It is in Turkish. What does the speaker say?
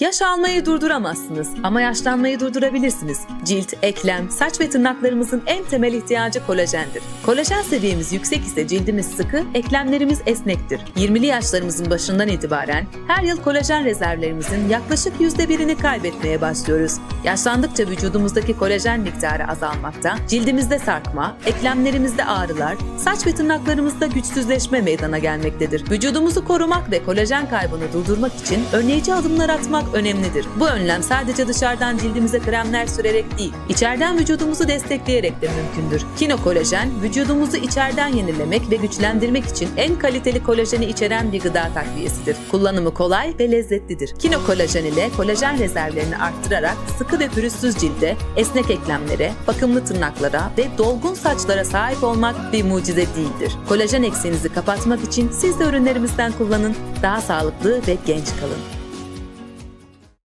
Yaş almayı durduramazsınız ama yaşlanmayı durdurabilirsiniz. Cilt, eklem, saç ve tırnaklarımızın en temel ihtiyacı kolajendir. Kolajen seviyemiz yüksek ise cildimiz sıkı, eklemlerimiz esnektir. 20'li yaşlarımızın başından itibaren her yıl kolajen rezervlerimizin yaklaşık %1'ini kaybetmeye başlıyoruz. Yaşlandıkça vücudumuzdaki kolajen miktarı azalmakta, cildimizde sarkma, eklemlerimizde ağrılar, saç ve tırnaklarımızda güçsüzleşme meydana gelmektedir. Vücudumuzu korumak ve kolajen kaybını durdurmak için önleyici adımlar atmak önemlidir. Bu önlem sadece dışarıdan cildimize kremler sürerek değil, içeriden vücudumuzu destekleyerek de mümkündür. Kino kolajen, vücudumuzu içeriden yenilemek ve güçlendirmek için en kaliteli kolajeni içeren bir gıda takviyesidir. Kullanımı kolay ve lezzetlidir. Kino kolajen ile kolajen rezervlerini arttırarak sıkı ve pürüzsüz cilde, esnek eklemlere, bakımlı tırnaklara ve dolgun saçlara sahip olmak bir mucize değildir. Kolajen eksiğinizi kapatmak için siz de ürünlerimizden kullanın, daha sağlıklı ve genç kalın.